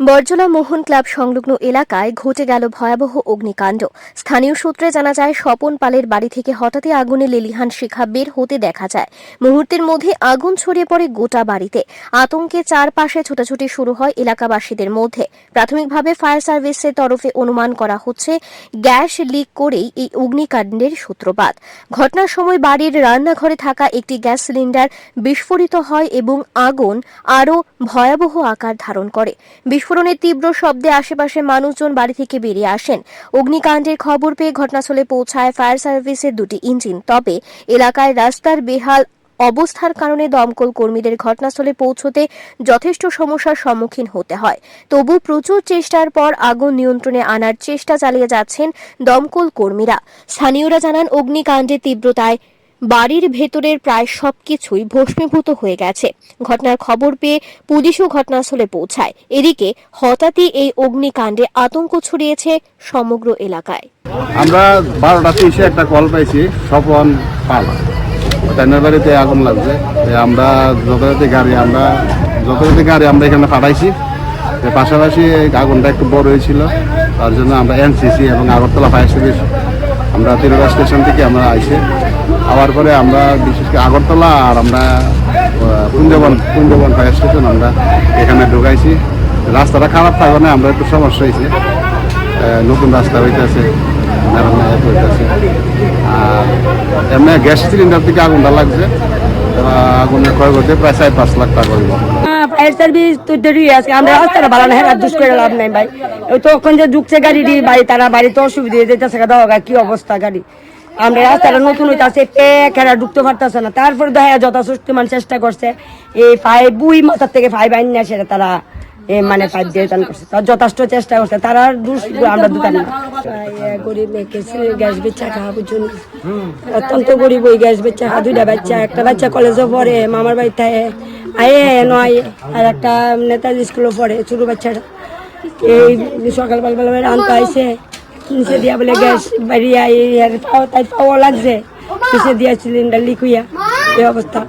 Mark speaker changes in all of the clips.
Speaker 1: বর্জলা মোহন club সংলগ্ন এলাকায় ঘটে গেল ভয়াবহ অগ্নিকাণ্ড। স্থানীয় সূত্রে জানা যায়, স্বপন পালের বাড়ি থেকে হঠাৎই আগুনে লেলিহান শিখা বের হতে দেখা যায়। মুহূর্তের মধ্যে আগুন ছড়িয়ে পড়ে গোটা বাড়িতে। আতঙ্কে চারপাশে ছোটাছুটি শুরু হয় এলাকাবাসীদের মধ্যে। প্রাথমিকভাবে ফায়ার সার্ভিসের তরফে অনুমান করা হচ্ছে, গ্যাস লিক করেই এই অগ্নিকাণ্ডের সূত্রপাত। ঘটনার সময় বাড়ির রান্নাঘরে থাকা একটি গ্যাস সিলিন্ডার বিস্ফোরিত হয় এবং আগুন আরও ভয়াবহ আকার ধারণ করে। বিস্ফোরণের তীব্র শব্দে আশেপাশে মানুষজন বাড়ি থেকে বেরিয়ে আসেন। অগ্নিকাণ্ডের খবর পেয়ে ঘটনাস্থলে পৌঁছায় ফায়ার সার্ভিসের দুটি ইঞ্জিন। তবে এলাকায় রাস্তার বেহাল অবস্থার কারণে দমকল কর্মীদের ঘটনাস্থলে পৌঁছতে যথেষ্ট সমস্যার সম্মুখীন হতে হয়। তবু প্রচুর চেষ্টার পর আগুন নিয়ন্ত্রণে আনার চেষ্টা চালিয়ে যাচ্ছেন দমকল কর্মীরা। স্থানীয়রা জানান অগ্নিকাণ্ডের তীব্রতায় বাড়ির ভেতরের প্রায় সবকিছুই ভস্মীভূত হয়ে গেছে। ঘটনার খবর পেয়ে পুলিশও ঘটনাস্থলে পৌঁছায়। এদিকে হঠাৎই এই অগ্নিকাণ্ডে আতঙ্ক ছড়িয়েছে সমগ্র এলাকায়।
Speaker 2: আমরা বারোটা তিরিশে একটা কল পাইছি, স্বপন পাল। তাইনার বাড়িতে আগুন লাগছে। আমরা যথাযথ গাড়ি, আমরা যথাযথ গাড়ি আমরা এখানে পাঠাইছি। পাশাপাশি আগুনটা একটু বড় হয়েছিল। তার জন্য আমরা এনসিসি এবং আগরতলা ফায়ার সার্ভিস আমরা তিরুরা স্টেশন থেকে আমরা আইসি আবার পরে আমরা বিশেষ করে আগরতলা আর আমরা কুঞ্জবন কুঞ্জবন ফায়ার স্টেশন আমরা এখানে ঢুকাইছি। রাস্তাটা খারাপ থাকবে না, আমরা একটু সমস্যা হয়েছে নতুন রাস্তা হইতেছে হইতেছে। আর এমনি গ্যাস সিলিন্ডার থেকে আগুনটা লাগছে। আগুনের করতে প্রায় চার পাঁচ লাখ টাকা হইব।
Speaker 3: ফায়ার সার্ভিস তো দেরি আছে আমরা রাস্তাটা ভালো না হ্যাঁ দুষ করে লাভ নাই ভাই। ওই যে ঢুকছে ভাই তারা বাড়িতে অসুবিধা যেতেছে কি অবস্থা গাড়ি? আমরা রাস্তাটা নতুন হইতাছে প্যাক এরা ঢুকতে পারতেছে না। তারপর দেখা মান চেষ্টা করছে এই ফাইভ বুই মাথার থেকে ফাইভ আইন না সেটা তারা এ মানে ফাইভ দিয়ে দান করছে। তার যথেষ্ট চেষ্টা করছে তারা দুষ আমরা দোকান না গরিব মেয়েকে গ্যাস বেচা খাওয়া বুঝুন। অত্যন্ত গরিব ওই গ্যাস বেচা দুইটা বাচ্চা একটা বাচ্চা কলেজে পড়ে মামার বাড়িতে আয়ে নয় আর একটা নেতাজি স্কুলে পড়ে, ছোট বাচ্চাটা। এই সকালবেলা বেলা আনতে আইসে নিচে দিয়া বলে গ্যাস বাড়িয়া তাই পাওয়া লাগছে। নিচে দিয়া সিলিন্ডার লিক হইয়া, এই অবস্থা।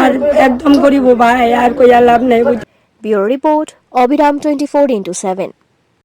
Speaker 3: আর একদম গরিব ভাই, আর কইয়া লাভ নাই।
Speaker 1: ব্যুরো রিপোর্ট, অবিরাম টোয়েন্টি ফোর ইন্টু সেভেন।